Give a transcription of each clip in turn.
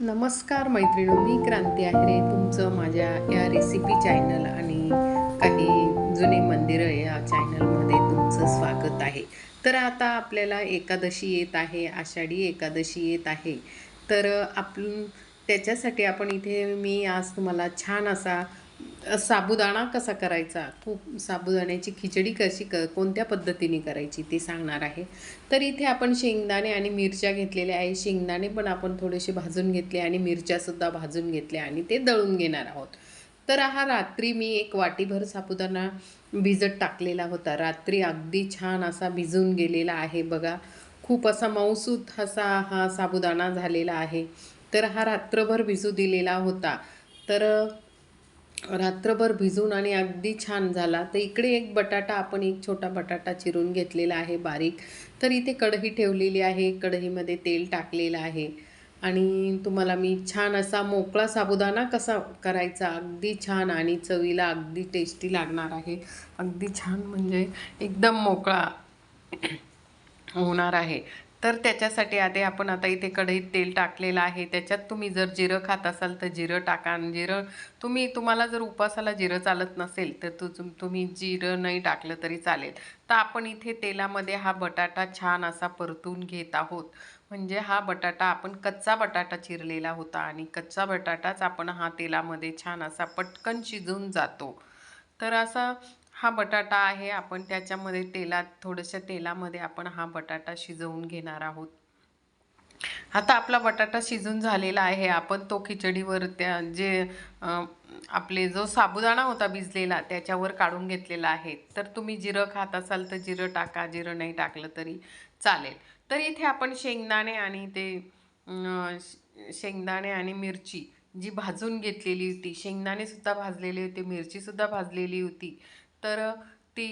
नमस्कार मैत्रिणी मी क्रांती आहे. तुमचं माझ्या या रेसिपी चॅनल आणि काही जुने मंदिरं या चॅनलमध्ये तुमचं स्वागत आहे. तर आता आपल्याला एकादशी येत आहे आषाढी एकादशी येत आहे. तर आपण त्याच्यासाठी आपण इथे मी आज तुम्हाला छान असा साबुदाणा कसा करायचा? खूप साबुदाण्याची खिचडी कशी क कोणत्या पद्धतीने करायची ते सांगणार आहे. तर इथे आपण शेंगदाणे आणि मिरच्या घेतलेल्या आहे. शेंगदाणे पण आपण थोडेसे भाजून घेतले आणि मिरच्यासुद्धा भाजून घेतल्या आणि ते दळून घेणार आहोत. तर हा रात्री मी एक वाटीभर साबुदाणा भिजत टाकलेला होता. रात्री अगदी छान असा भिजून गेलेला आहे बघा. खूप असा मऊसूत असा हा साबुदाणा झालेला आहे. तर हा रात्रभर भिजू दिलेला होता. तर रात्रभर भिजून आणि अगदी छान झाला. तर इकडे एक बटाटा आपण एक छोटा बटाटा चिरून घेतलेला आहे बारीक. तर इथे कढई ठेवलेली आहे. कढईमध्ये तेल टाकलेलं आहे. आणि तुम्हाला मी छान असा मोकळा साबुदाणा कसा करायचा? अगदी छान आणि चवीला अगदी टेस्टी लागणार आहे. अगदी छान म्हणजे एकदम मोकळा होणार आहे. तर त्याच्यासाठी आधी आपण आता इथे कढईत तेल टाकलेलं आहे. त्याच्यात तुम्ही जर जिरं खात असाल तर जिरं टाका आणि जिरं तुम्ही तुम्हाला जर उपासाला जिरं चालत नसेल तर तु तुम्ही जिरं नाही टाकलं तरी चालेल. तर आपण इथे तेलामध्ये हा बटाटा छान असा परतून घेत आहोत. म्हणजे हा बटाटा आपण कच्चा बटाटा चिरलेला होता आणि कच्चा बटाटाच आपण हा तेलामध्ये छान असा पटकन शिजून जातो. तर असा हा बटाटा आहे आपण त्याच्यामध्ये तेलात थोडंशा तेलामध्ये आपण हा बटाटा शिजवून घेणार आहोत. आता आपला बटाटा शिजून झालेला आहे आपण तो खिचडीवर त्या जे आपले जो साबुदाणा होता भिजलेला त्याच्यावर काढून घेतलेला आहे. तर तुम्ही जिरं खात असाल तर जिरं टाका जिरं नाही टाकलं तरी चालेल. तर इथे आपण शेंगदाणे आणि ते शेंगदाणे आणि मिरची जी भाजून घेतलेली होती शेंगदाणेसुद्धा भाजलेली होती मिरचीसुद्धा भाजलेली होती. तर ती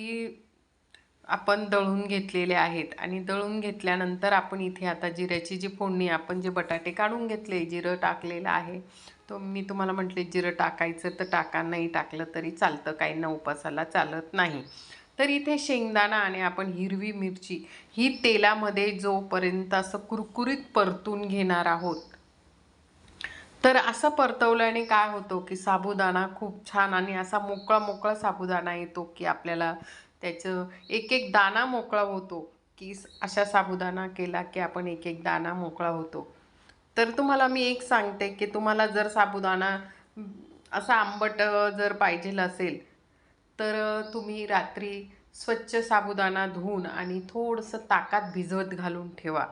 आपण दळून घेतलेले आहेत. आणि दळून घेतल्यानंतर आपण इथे आता जिऱ्याची जी फोडणी आपण जे बटाटे काढून घेतले जिरं टाकलेलं आहे तो मी तुम्हाला म्हटले जिरं टाकायचं तर टाका नाही टाकलं तरी चालतं काही न उपासाला चालत नाही. तर इथे शेंगदाणा आणि आपण हिरवी मिरची ही तेलामध्ये जोपर्यंत असं कुरकुरीत परतून घेणार आहोत तर असं परतवल्याने काय होतं की साबुदाणा खूप छान आणि असा मोकळा मोकळा साबुदाणा येतो की आपल्याला त्याचं एक एक दाणा मोकळा होतो की अशा साबुदाणा केला की आपण एक एक दाणा मोकळा होतो. तर तुम्हाला मी एक सांगते की तुम्हाला जर साबुदाणा असा आंबट जर पाहिजेल असेल तर तुम्ही रात्री स्वच्छ साबुदाणा धुवून आणि थोडंसं ताकात भिजवत घालून ठेवा.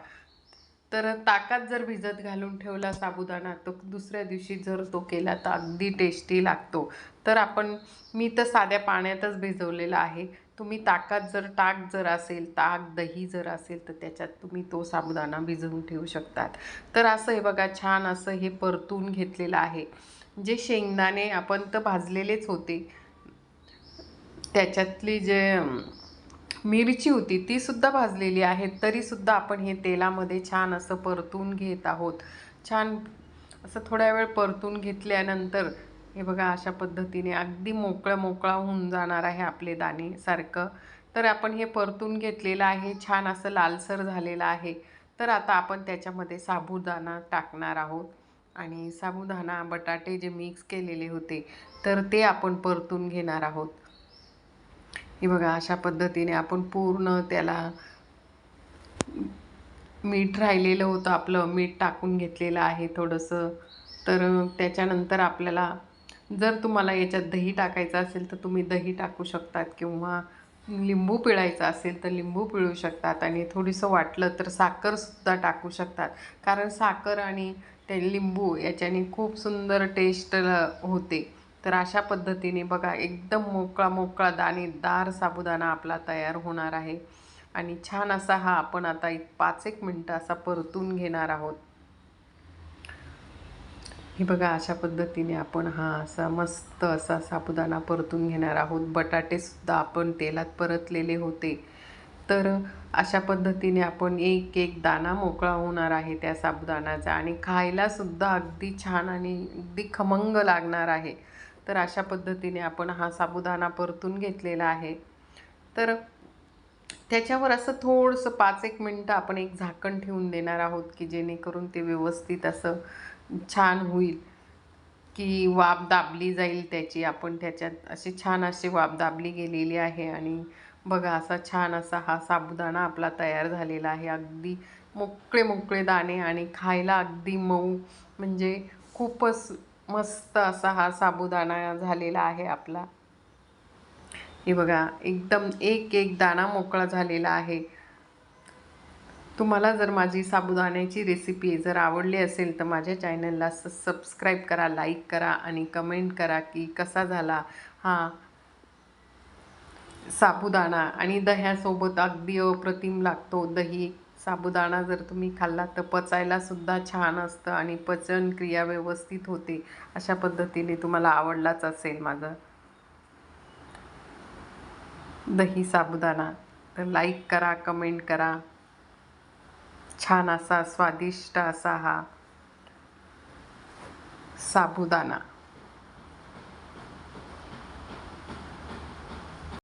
तर ताकात जर भिजत घालून ठेवला साबुदाणा तर दुसऱ्या दिवशी जर तो केला तर अगदी टेस्टी लागतो. तर आपण मी तर साध्या पाण्यातच भिजवलेला आहे. तुम्ही ताकात जर ताक जर असेल ताक दही जर असेल तर त्याच्यात तुम्ही तो साबुदाणा भिजवून ठेवू शकतात. तर असं हे बघा छान असं हे परतून घेतलेलं आहे. जे शेंगदाणे आपण तर भाजलेलेच होते. त्याच्यातली जे मिरची होती ती सुद्धा भाजलेली आहे तरीसुद्धा आपण हे तेलामध्ये छान असं परतून घेत आहोत. छान असं थोड्या वेळ परतून घेतल्यानंतर हे बघा अशा पद्धतीने अगदी मोकळं मोकळा होऊन जाणार आहे आपले दाणे सारखं. तर आपण हे परतून घेतलेलं आहे. छान असं लालसर झालेलं आहे. तर आता आपण त्याच्यामध्ये साबुदाणा टाकणार आहोत. आणि साबुदाणा बटाटे जे मिक्स केलेले होते तर ते आपण परतून घेणार आहोत. हे बघा अशा पद्धतीने आपण पूर्ण त्याला मीठ राहिलेलं होतं आपलं मीठ टाकून घेतलेलं आहे थोडंसं. तर त्याच्यानंतर आपल्याला जर तुम्हाला याच्यात दही टाकायचं असेल तर तुम्ही दही टाकू शकतात किंवा लिंबू पिळायचा असेल तर लिंबू पिळू शकतात आणि थोडंसं वाटलं तर साखरसुद्धा टाकू शकतात. कारण साखर आणि ते लिंबू याच्याने खूप सुंदर टेस्ट होते. तर अशा पद्धतीने बघा एकदम मोकळा मोकळा दाणेदार साबुदाणा आपला तयार होणार आहे. आणि छान असा हा आपण आता एक पाच एक मिनटं असा परतून घेणार आहोत. हे बघा अशा पद्धतीने आपण हा असा मस्त असा साबुदाणा परतून घेणार आहोत. बटाटेसुद्धा आपण तेलात परतलेले होते. तर अशा पद्धतीने आपण एक एक दाणा मोकळा होणार आहे त्या साबुदाणाचा आणि खायलासुद्धा अगदी छान आणि अगदी खमंग लागणार आहे. तर अशा पद्धतीने आपण हा साबुदाणा परतून घेतलेला आहे. तर त्याच्यावर असं थोडंसं पाच एक मिनटं आपण एक झाकण ठेवून देणार आहोत की जेणेकरून ते व्यवस्थित असं छान होईल की वाफ दाबली जाईल त्याची. आपण त्याच्यात अशी छान अशी वाफ दाबली गेलेली आहे आणि बघा असा छान असा हा साबुदाणा आपला तयार झालेला आहे. अगदी मोकळे मोकळे दाणे आणि खायला अगदी मऊ म्हणजे खूपच मस्त असा हा साबुदाणा झालेला आहे आपला. हे बघा एकदम एक एक दाणा मोकळा झालेला आहे. तुम्हाला जर माझी साबुदाण्याची रेसिपी जर आवडली असेल तर माझ्या चॅनलला स सबस्क्राईब करा लाईक करा आणि कमेंट करा की कसा झाला हा साबुदाणा. आणि दह्यासोबत अगदी अप्रतिम लागतो दही. साबुदाणा जर तुम्ही खाल्ला तर पचायलासुद्धा छान असतं आणि पचन क्रिया व्यवस्थित होते. अशा पद्धतीने तुम्हाला आवडलाच असेल माझं. दही साबुदाणा. तर लाईक करा कमेंट करा. छान असा स्वादिष्ट असा हा साबुदाणा.